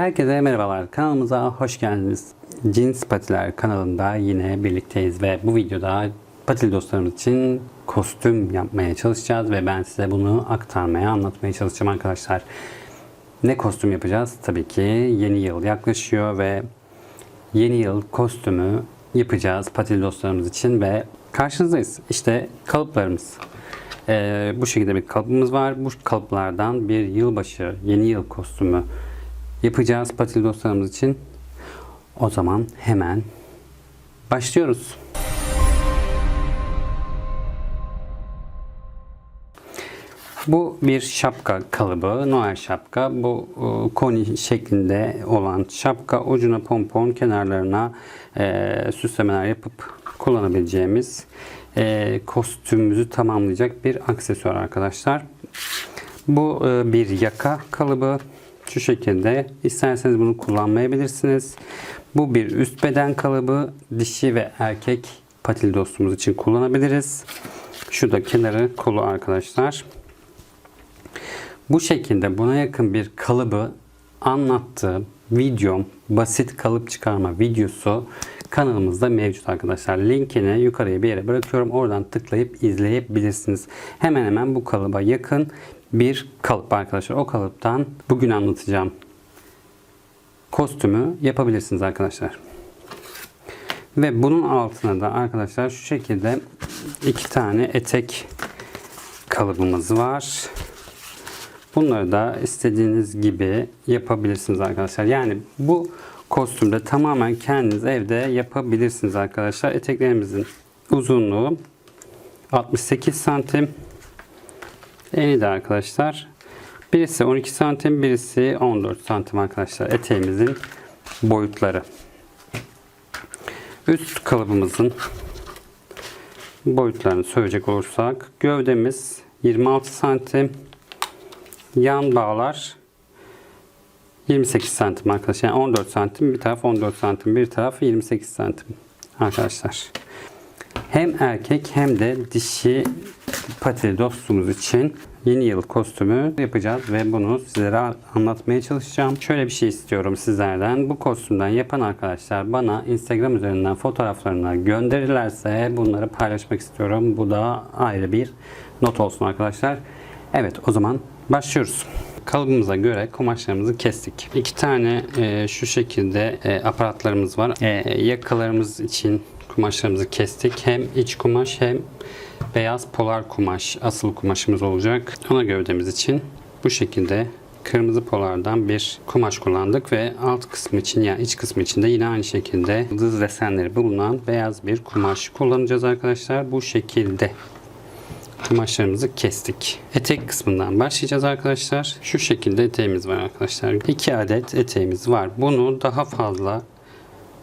Herkese merhabalar. Kanalımıza hoş geldiniz. Cins Patiler kanalında yine birlikteyiz ve bu videoda patil dostlarımız için kostüm yapmaya çalışacağız ve ben size bunu aktarmaya, anlatmaya çalışacağım arkadaşlar. Ne kostüm yapacağız? Tabii ki yeni yıl yaklaşıyor ve yeni yıl kostümü yapacağız patil dostlarımız için ve karşınızdayız. İşte kalıplarımız. Ee, bu şekilde bir kalıbımız var. Bu kalıplardan bir yılbaşı yeni yıl kostümü yapacağız patil dostlarımız için. O zaman hemen başlıyoruz. Bu bir şapka kalıbı, Noel şapka. Bu e, koni şeklinde olan şapka ucuna pompon, kenarlarına e, süslemeler yapıp kullanabileceğimiz e, kostümümüzü tamamlayacak bir aksesuar arkadaşlar. Bu e, bir yaka kalıbı. Şu şekilde isterseniz bunu kullanmayabilirsiniz. Bu bir üst beden kalıbı. Dişi ve erkek patil dostumuz için kullanabiliriz. Şu da kenarı kolu arkadaşlar. Bu şekilde buna yakın bir kalıbı anlattığım videom, basit kalıp çıkarma videosu kanalımızda mevcut arkadaşlar. Linkini yukarıya bir yere bırakıyorum. Oradan tıklayıp izleyebilirsiniz. Hemen hemen bu kalıba yakın bir kalıp arkadaşlar. O kalıptan bugün anlatacağım kostümü yapabilirsiniz arkadaşlar. Ve bunun altına da arkadaşlar şu şekilde iki tane etek kalıbımız var. Bunları da istediğiniz gibi yapabilirsiniz arkadaşlar. Yani bu kostümde tamamen kendiniz evde yapabilirsiniz arkadaşlar. Eteklerimizin uzunluğu 68 santim. Eni de arkadaşlar. Birisi 12 santim, birisi 14 santim arkadaşlar. Eteğimizin boyutları. Üst kalıbımızın boyutlarını söyleyecek olursak gövdemiz 26 santim. Yan bağlar 28 santim arkadaşlar. Yani 14 santim bir taraf 14 santim bir taraf 28 santim arkadaşlar. Hem erkek hem de dişi patili dostumuz için yeni yıl kostümü yapacağız ve bunu sizlere anlatmaya çalışacağım. Şöyle bir şey istiyorum sizlerden. Bu kostümden yapan arkadaşlar bana Instagram üzerinden fotoğraflarını gönderirlerse bunları paylaşmak istiyorum. Bu da ayrı bir not olsun arkadaşlar. Evet o zaman başlıyoruz. Kalıbımıza göre kumaşlarımızı kestik. İki tane e, şu şekilde e, aparatlarımız var. E, yakalarımız için kumaşlarımızı kestik. Hem iç kumaş hem beyaz polar kumaş asıl kumaşımız olacak. Ana gövdemiz için bu şekilde kırmızı polardan bir kumaş kullandık ve alt kısmı için yani iç kısmı için de yine aynı şekilde yıldız desenleri bulunan beyaz bir kumaş kullanacağız arkadaşlar. Bu şekilde kumaşlarımızı kestik. Etek kısmından başlayacağız arkadaşlar. Şu şekilde eteğimiz var arkadaşlar. 2 adet eteğimiz var. Bunu daha fazla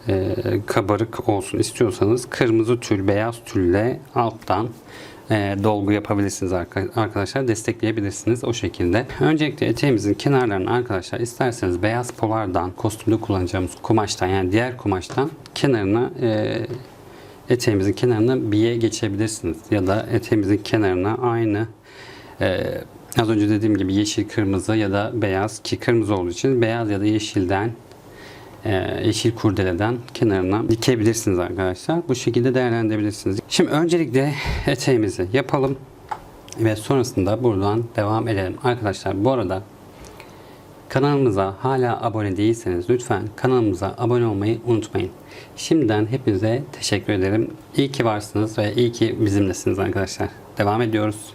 e, kabarık olsun istiyorsanız kırmızı tül, beyaz tülle alttan e, dolgu yapabilirsiniz arkadaşlar. Destekleyebilirsiniz o şekilde. Öncelikle eteğimizin kenarlarını arkadaşlar isterseniz beyaz polardan kostümde kullanacağımız kumaştan yani diğer kumaştan kenarına e, eteğimizin kenarına biye geçebilirsiniz. Ya da eteğimizin kenarına aynı e, az önce dediğim gibi yeşil kırmızı ya da beyaz ki kırmızı olduğu için beyaz ya da yeşilden yeşil kurdeleden kenarına dikebilirsiniz arkadaşlar. Bu şekilde değerlendirebilirsiniz. Şimdi öncelikle eteğimizi yapalım ve sonrasında buradan devam edelim. Arkadaşlar bu arada Kanalımıza hala abone değilseniz lütfen kanalımıza abone olmayı unutmayın. Şimdiden hepinize teşekkür ederim. İyi ki varsınız ve iyi ki bizimlesiniz arkadaşlar. Devam ediyoruz.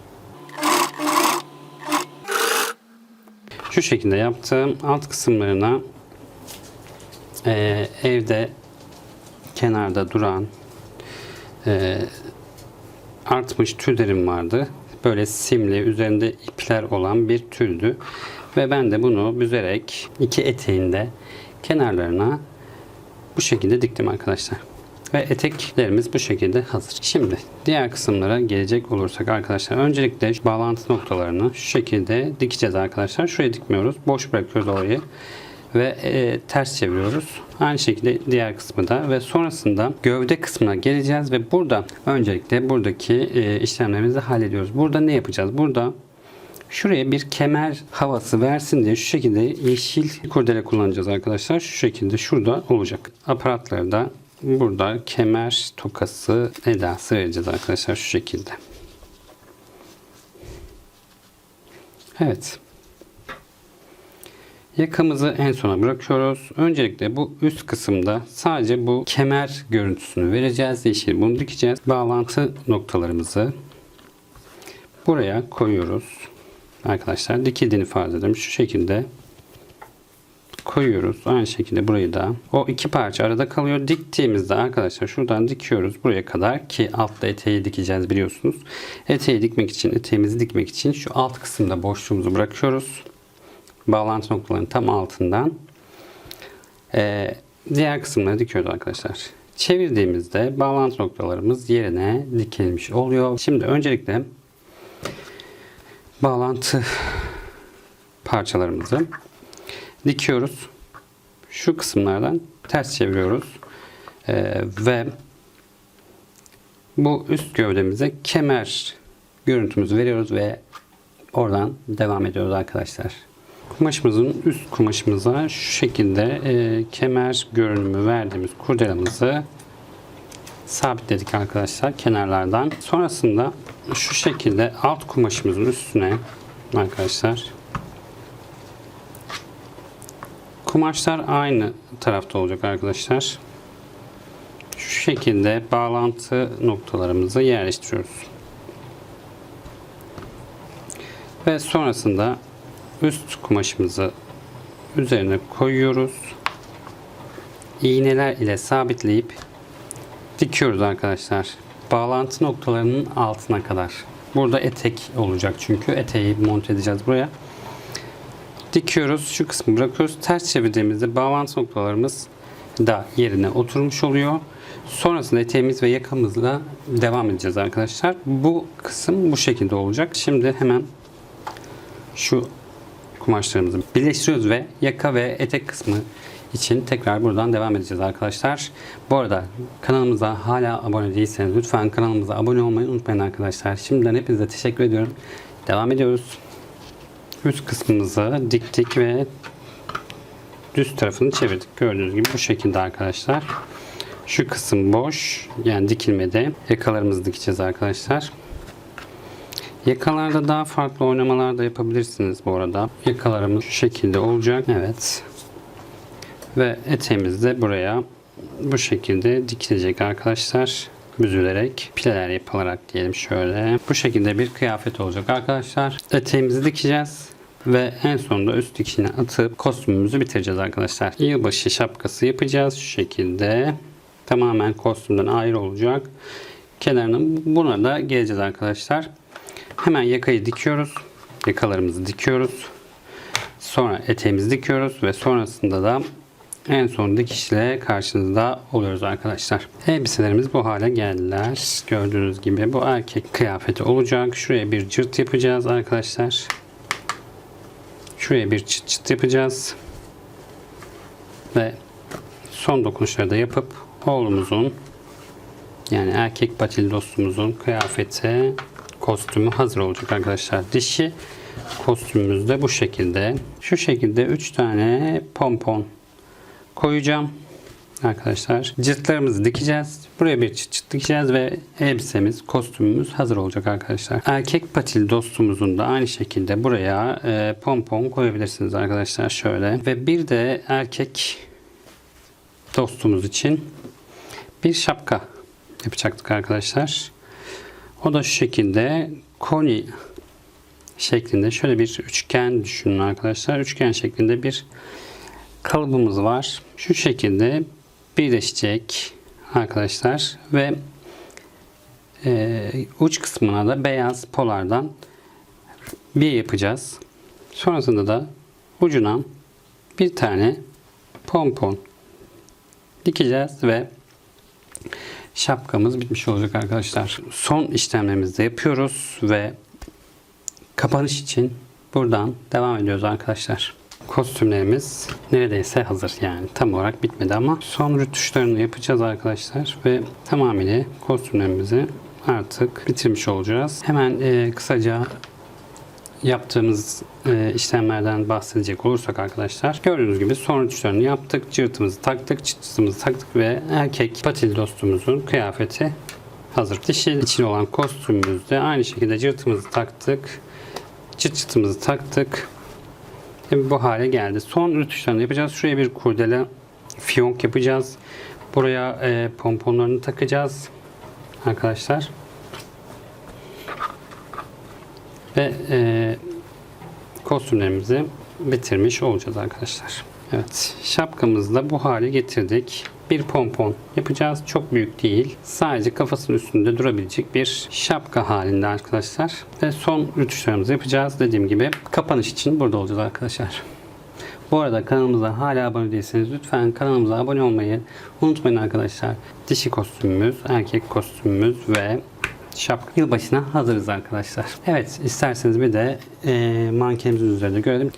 Şu şekilde yaptığım alt kısımlarına e, evde kenarda duran e, artmış tüllerim vardı. Böyle simli üzerinde ipler olan bir tüldü. Ve ben de bunu büzerek iki eteğinde kenarlarına bu şekilde diktim arkadaşlar. Ve eteklerimiz bu şekilde hazır. Şimdi diğer kısımlara gelecek olursak arkadaşlar öncelikle bağlantı noktalarını şu şekilde dikeceğiz arkadaşlar. Şuraya dikmiyoruz. Boş bırakıyoruz orayı ve e, ters çeviriyoruz. Aynı şekilde diğer kısmı da ve sonrasında gövde kısmına geleceğiz ve burada öncelikle buradaki e, işlemlerimizi hallediyoruz. Burada ne yapacağız? Burada Şuraya bir kemer havası versin diye şu şekilde yeşil kurdele kullanacağız arkadaşlar. Şu şekilde şurada olacak. Aparatları da burada kemer tokası edası vereceğiz arkadaşlar şu şekilde. Evet. Yakamızı en sona bırakıyoruz. Öncelikle bu üst kısımda sadece bu kemer görüntüsünü vereceğiz. Yeşil bunu dikeceğiz. Bağlantı noktalarımızı buraya koyuyoruz. Arkadaşlar dikildiğini farz edelim. Şu şekilde koyuyoruz. Aynı şekilde burayı da. O iki parça arada kalıyor. Diktiğimizde arkadaşlar şuradan dikiyoruz buraya kadar ki altta eteği dikeceğiz biliyorsunuz. Eteği dikmek için, eteğimizi dikmek için şu alt kısımda boşluğumuzu bırakıyoruz. Bağlantı noktalarının tam altından. Ee, diğer kısımları dikiyoruz arkadaşlar. Çevirdiğimizde bağlantı noktalarımız yerine dikilmiş oluyor. Şimdi öncelikle bağlantı parçalarımızı dikiyoruz. Şu kısımlardan ters çeviriyoruz. Ee, ve bu üst gövdemize kemer görüntümüzü veriyoruz ve oradan devam ediyoruz arkadaşlar. Kumaşımızın üst kumaşımıza şu şekilde e, kemer görünümü verdiğimiz kurdelamızı sabitledik arkadaşlar kenarlardan. Sonrasında şu şekilde alt kumaşımızın üstüne arkadaşlar kumaşlar aynı tarafta olacak arkadaşlar. Şu şekilde bağlantı noktalarımızı yerleştiriyoruz. Ve sonrasında üst kumaşımızı üzerine koyuyoruz. İğneler ile sabitleyip dikiyoruz arkadaşlar. Bağlantı noktalarının altına kadar. Burada etek olacak çünkü eteği monte edeceğiz buraya. Dikiyoruz. Şu kısmı bırakıyoruz. Ters çevirdiğimizde bağlantı noktalarımız da yerine oturmuş oluyor. Sonrasında eteğimiz ve yakamızla devam edeceğiz arkadaşlar. Bu kısım bu şekilde olacak. Şimdi hemen şu kumaşlarımızı birleştiriyoruz ve yaka ve etek kısmı için tekrar buradan devam edeceğiz arkadaşlar. Bu arada kanalımıza hala abone değilseniz lütfen kanalımıza abone olmayı unutmayın arkadaşlar. Şimdiden hepinize teşekkür ediyorum. Devam ediyoruz. Üst kısmımızı diktik ve düz tarafını çevirdik. Gördüğünüz gibi bu şekilde arkadaşlar. Şu kısım boş. Yani dikilmedi. Yakalarımızı dikeceğiz arkadaşlar. Yakalarda daha farklı oynamalar da yapabilirsiniz bu arada. Yakalarımız şu şekilde olacak. Evet. Ve eteğimiz de buraya bu şekilde dikilecek arkadaşlar. Büzülerek, pileler yapılarak diyelim şöyle. Bu şekilde bir kıyafet olacak arkadaşlar. Eteğimizi dikeceğiz. Ve en sonunda üst dikişini atıp kostümümüzü bitireceğiz arkadaşlar. Yılbaşı şapkası yapacağız şu şekilde. Tamamen kostümden ayrı olacak. Kenarına buna da geleceğiz arkadaşlar. Hemen yakayı dikiyoruz. Yakalarımızı dikiyoruz. Sonra eteğimizi dikiyoruz ve sonrasında da en son dikişle karşınızda oluyoruz arkadaşlar. Elbiselerimiz bu hale geldiler. Gördüğünüz gibi bu erkek kıyafeti olacak. Şuraya bir cırt yapacağız arkadaşlar. Şuraya bir çıt çıt yapacağız. Ve son dokunuşları da yapıp oğlumuzun yani erkek patil dostumuzun kıyafeti kostümü hazır olacak arkadaşlar. Dişi kostümümüz de bu şekilde. Şu şekilde 3 tane pompon koyacağım. Arkadaşlar cırtlarımızı dikeceğiz. Buraya bir çıt çıt dikeceğiz ve elbisemiz, kostümümüz hazır olacak arkadaşlar. Erkek patil dostumuzun da aynı şekilde buraya e, pompon koyabilirsiniz arkadaşlar şöyle. Ve bir de erkek dostumuz için bir şapka yapacaktık arkadaşlar. O da şu şekilde koni şeklinde şöyle bir üçgen düşünün arkadaşlar. Üçgen şeklinde bir kalıbımız var. Şu şekilde birleşecek arkadaşlar ve e, uç kısmına da beyaz polardan bir yapacağız. Sonrasında da ucuna bir tane pompon dikeceğiz ve şapkamız bitmiş olacak arkadaşlar. Son işlemlerimizi de yapıyoruz ve kapanış için buradan devam ediyoruz arkadaşlar. Kostümlerimiz neredeyse hazır yani tam olarak bitmedi ama son rütuşlarını yapacağız arkadaşlar ve tamamıyla kostümlerimizi artık bitirmiş olacağız. Hemen e, kısaca yaptığımız e, işlemlerden bahsedecek olursak arkadaşlar gördüğünüz gibi son uçlarını yaptık. Cırtımızı taktık, çıtımızı taktık ve erkek patil dostumuzun kıyafeti hazır. Dişi için olan kostümümüzde aynı şekilde cırtımızı taktık. Çıt çıtımızı taktık. Ve bu hale geldi. Son rütuşlarını yapacağız. Şuraya bir kurdele fiyonk yapacağız. Buraya e, pomponlarını takacağız. Arkadaşlar. Ve e, kostümlerimizi bitirmiş olacağız arkadaşlar. Evet şapkamızı da bu hale getirdik. Bir pompon yapacağız. Çok büyük değil. Sadece kafasının üstünde durabilecek bir şapka halinde arkadaşlar. Ve son rütuşlarımızı yapacağız. Dediğim gibi kapanış için burada olacağız arkadaşlar. Bu arada kanalımıza hala abone değilseniz lütfen kanalımıza abone olmayı unutmayın arkadaşlar. Dişi kostümümüz, erkek kostümümüz ve şapka yılbaşına hazırız arkadaşlar. Evet isterseniz bir de e, mankenimizin üzerinde görelim.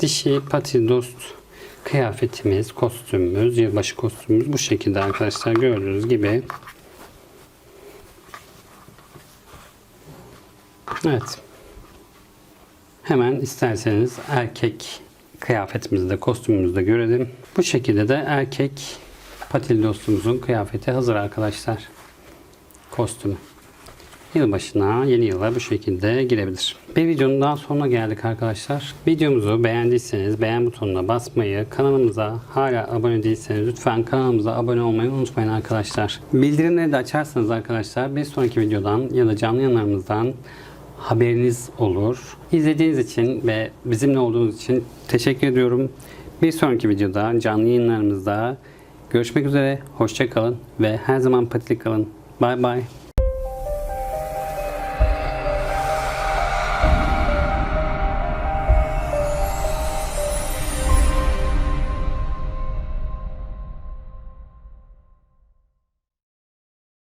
Dişi pati dost kıyafetimiz, kostümümüz, yılbaşı kostümümüz bu şekilde arkadaşlar gördüğünüz gibi. Evet. Hemen isterseniz erkek kıyafetimizi de kostümümüzü de görelim. Bu şekilde de erkek patil dostumuzun kıyafeti hazır arkadaşlar. Kostümü. Yılbaşına, yeni yıla bu şekilde girebilir. Bir videonun daha sonuna geldik arkadaşlar. Videomuzu beğendiyseniz beğen butonuna basmayı, kanalımıza hala abone değilseniz lütfen kanalımıza abone olmayı unutmayın arkadaşlar. Bildirimleri de açarsanız arkadaşlar bir sonraki videodan ya da canlı yayınlarımızdan haberiniz olur. İzlediğiniz için ve bizimle olduğunuz için teşekkür ediyorum. Bir sonraki videoda canlı yayınlarımızda görüşmek üzere. Hoşça kalın ve her zaman patilik kalın. Bay bay.